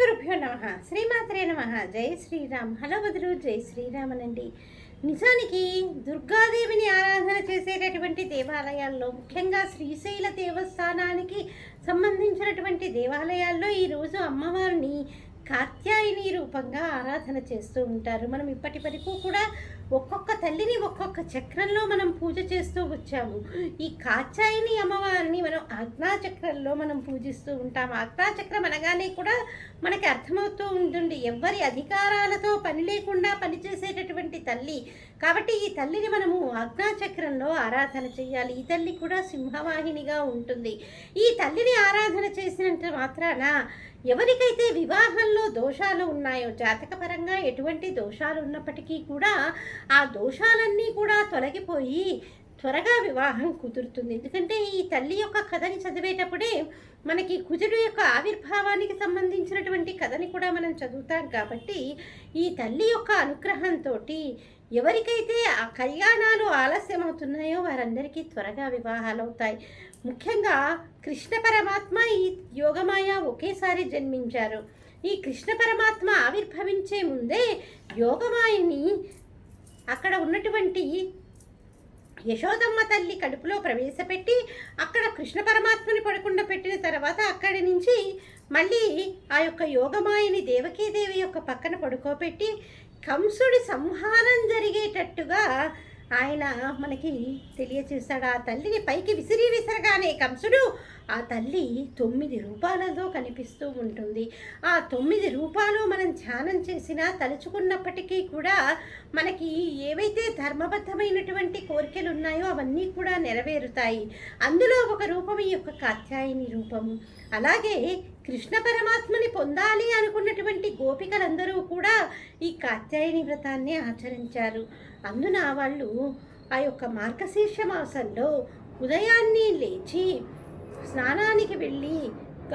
గురుభ్యో నమ. శ్రీమాత్రే నమ. జై శ్రీరామ్. హలో వదులు జై శ్రీరామనండి. నిజానికి దుర్గాదేవిని ఆరాధన చేసేటటువంటి దేవాలయాల్లో ముఖ్యంగా శ్రీశైల దేవస్థానానికి సంబంధించినటువంటి దేవాలయాల్లో ఈరోజు అమ్మవారిని తల్లిని రూపంగా ఆరాధన చేస్తూ ఉంటారు. మనం ఇప్పటి వరకు కూడా ఒక్కొక్క తల్లిని ఒక్కొక్క చక్రంలో మనం పూజ చేస్తూ వచ్చాము. ఈ కాచాయిని అమ్మవారిని మనం ఆజ్ఞాచక్రంలో మనం పూజిస్తూ ఉంటాము. ఆజ్ఞాచక్రం అనగానే కూడా మనకి అర్థమవుతూ ఉంటుంది. ఎవరి అధికారాలతో పని లేకుండా పనిచేసేటటువంటి తల్లి. కాబట్టి ఈ తల్లిని మనము ఆజ్ఞాచక్రంలో ఆరాధన చేయాలి. ఈ తల్లి కూడా సింహవాహినిగా ఉంటుంది. ఈ తల్లిని ఆరాధన చేసినంత మాత్రాన ఎవరికైతే వివాహంలో దోషాలు ఉన్నాయో జాతకపరంగా ఎటువంటి దోషాలు ఉన్నప్పటికీ కూడా ఆ దోషాలన్నీ కూడా తొలగిపోయి త్వరగా వివాహం కుదురుతుంది. ఎందుకంటే ఈ తల్లి యొక్క కథని చదివేటప్పుడే మనకి కుజుడు యొక్క ఆవిర్భావానికి సంబంధించినటువంటి కథని కూడా మనం చదువుతాం కాబట్టి ఈ తల్లి యొక్క అనుగ్రహంతో ఎవరికైతే ఆ కళ్యాణాలు ఆలస్యం అవుతున్నాయో వారందరికీ త్వరగా వివాహాలు అవుతాయి. ముఖ్యంగా కృష్ణ పరమాత్మ ఈ యోగమాయ ఒకేసారి జన్మించారు. ఈ కృష్ణ పరమాత్మ ఆవిర్భవించే ముందే యోగమాయని అక్కడ ఉన్నటువంటి యశోదమ్మ తల్లి కడుపులో ప్రవేశపెట్టి అక్కడ కృష్ణ పరమాత్మని పడకుండా పెట్టిన తర్వాత అక్కడి నుంచి మళ్ళీ ఆ యొక్క యోగమాయని దేవకీదేవి యొక్క పక్కన పడుకోబెట్టి కంసుడి సంహారం జరిగేటట్టుగా ఆయన మనకి తెలియచేశాడు ఆ తల్లిని పైకి విసిరి విసరగానే కంసుడు ఆ తల్లి తొమ్మిది రూపాలతో కనిపిస్తూ ఉంటుంది. ఆ తొమ్మిది రూపాలు మనం ధ్యానం చేసినా తలుచుకున్నప్పటికీ కూడా మనకి ఏవైతే ధర్మబద్ధమైనటువంటి కోరికలు ఉన్నాయో అవన్నీ కూడా నెరవేరుతాయి. అందులో ఒక రూపం ఈ యొక్క కాత్యాయని రూపము. అలాగే కృష్ణ పరమాత్మని పొందాలి అనుకున్నటువంటి గోపికలందరూ కూడా ఈ కాత్యాయని వ్రతాన్ని ఆచరించారు. అందున వాళ్ళు ఆ యొక్క మార్గశీర్ష మాసంలో ఉదయాన్నే లేచి స్నానానికి వెళ్ళి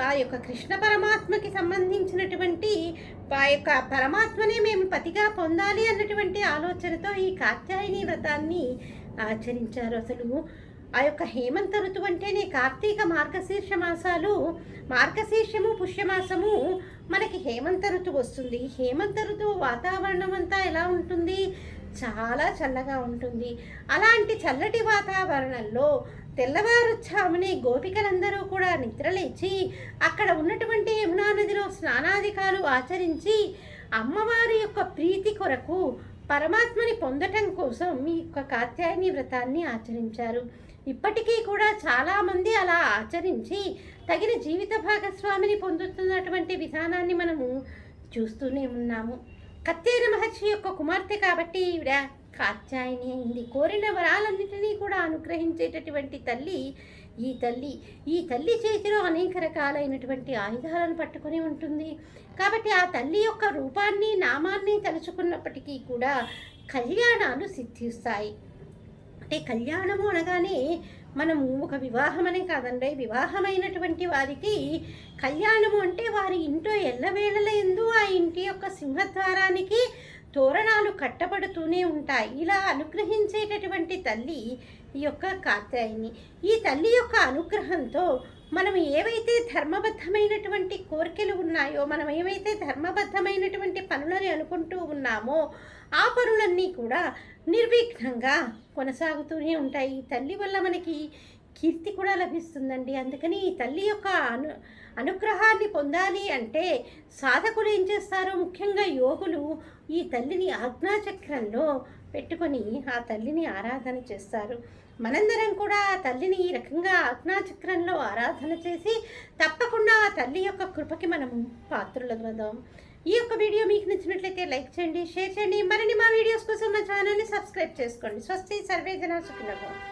ఆ యొక్క కృష్ణ పరమాత్మకి సంబంధించినటువంటి ఆ యొక్క పరమాత్మనే మేము పతిగా పొందాలి అన్నటువంటి ఆలోచనతో ఈ కాత్యాయని వ్రతాన్ని ఆచరించారు. అసలు ఆ యొక్క హేమంత ఋతువు అంటేనే కార్తీక మార్గశీర్ష మాసాలు. మార్గశీర్షము పుష్యమాసము మనకి హేమంత ఋతువు వస్తుంది. హేమంత ఋతువు వాతావరణం అంతా ఎలా ఉంటుంది? చాలా చల్లగా ఉంటుంది. అలాంటి చల్లటి వాతావరణంలో తెల్లవారుచ్చామునే గోపికలందరూ కూడా నిద్రలేచి అక్కడ ఉన్నటువంటి యమునా నదిలో స్నానాధికాలు ఆచరించి అమ్మవారి యొక్క ప్రీతి కొరకు పరమాత్మని పొందటం కోసం ఈ యొక్క కాత్యాయని వ్రతాన్ని ఆచరించారు. ఇప్పటికీ కూడా చాలామంది అలా ఆచరించి తగిన జీవిత భాగస్వామిని పొందుతున్నటువంటి విధానాన్ని మనము చూస్తూనే ఉన్నాము. కత్తేర మహర్షి యొక్క కుమార్తె కాబట్టి ఈవిడ కాత్యాయని అయింది. కోరిన వరాలన్నిటినీ కూడా అనుగ్రహించేటటువంటి తల్లి ఈ తల్లి. ఈ తల్లి చేతిలో అనేక రకాలైనటువంటి ఆయుధాలను పట్టుకొని ఉంటుంది. కాబట్టి ఆ తల్లి యొక్క రూపాన్ని నామాన్ని తలుచుకున్నప్పటికీ కూడా కళ్యాణాలు సిద్ధిస్తాయి. అంటే కళ్యాణము అనగానే మనము ఒక వివాహం అనే కాదండి. వివాహమైనటువంటి వారికి కళ్యాణము అంటే వారి ఇంట్లో ఎల్లవేళల ఎందు ఆ ఇంటి యొక్క సింహద్వారానికి తోరణాలు కట్టబడుతూనే ఉంటాయి. ఇలా అనుగ్రహించేటటువంటి తల్లి ఈ యొక్క కాత్యాయిని. ఈ తల్లి యొక్క అనుగ్రహంతో మనం ఏవైతే ధర్మబద్ధమైనటువంటి కోరికలు ఉన్నాయో మనం ఏవైతే ధర్మబద్ధమైనటువంటి పనులని అనుకుంటూ ఉన్నామో ఆ పనులన్నీ కూడా నిర్విఘ్నంగా కొనసాగుతూనే ఉంటాయి. ఈ తల్లి వల్ల మనకి కీర్తి కూడా లభిస్తుందండి. అందుకని ఈ తల్లి యొక్క అను అనుగ్రహాన్ని పొందాలి అంటే సాధకులు ఏం చేస్తారో? ముఖ్యంగా యోగులు ఈ తల్లిని ఆజ్ఞాచక్రంలో పెట్టుకొని ఆ తల్లిని ఆరాధన చేస్తారు. మనందరం కూడా ఆ తల్లిని ఈ రకంగా ఆజ్ఞాచక్రంలో ఆరాధన చేసి తప్పకుండా ఆ తల్లి యొక్క కృపకి మనం పాత్రులవుదాం. ఈ యొక్క వీడియో మీకు నచ్చినట్లయితే లైక్ చేయండి షేర్ చేయండి. మరిన్ని మా వీడియోస్ కోసం మా ఛానల్ని సబ్స్క్రైబ్ చేసుకోండి. స్వస్తి సర్వే జన సుఖినభం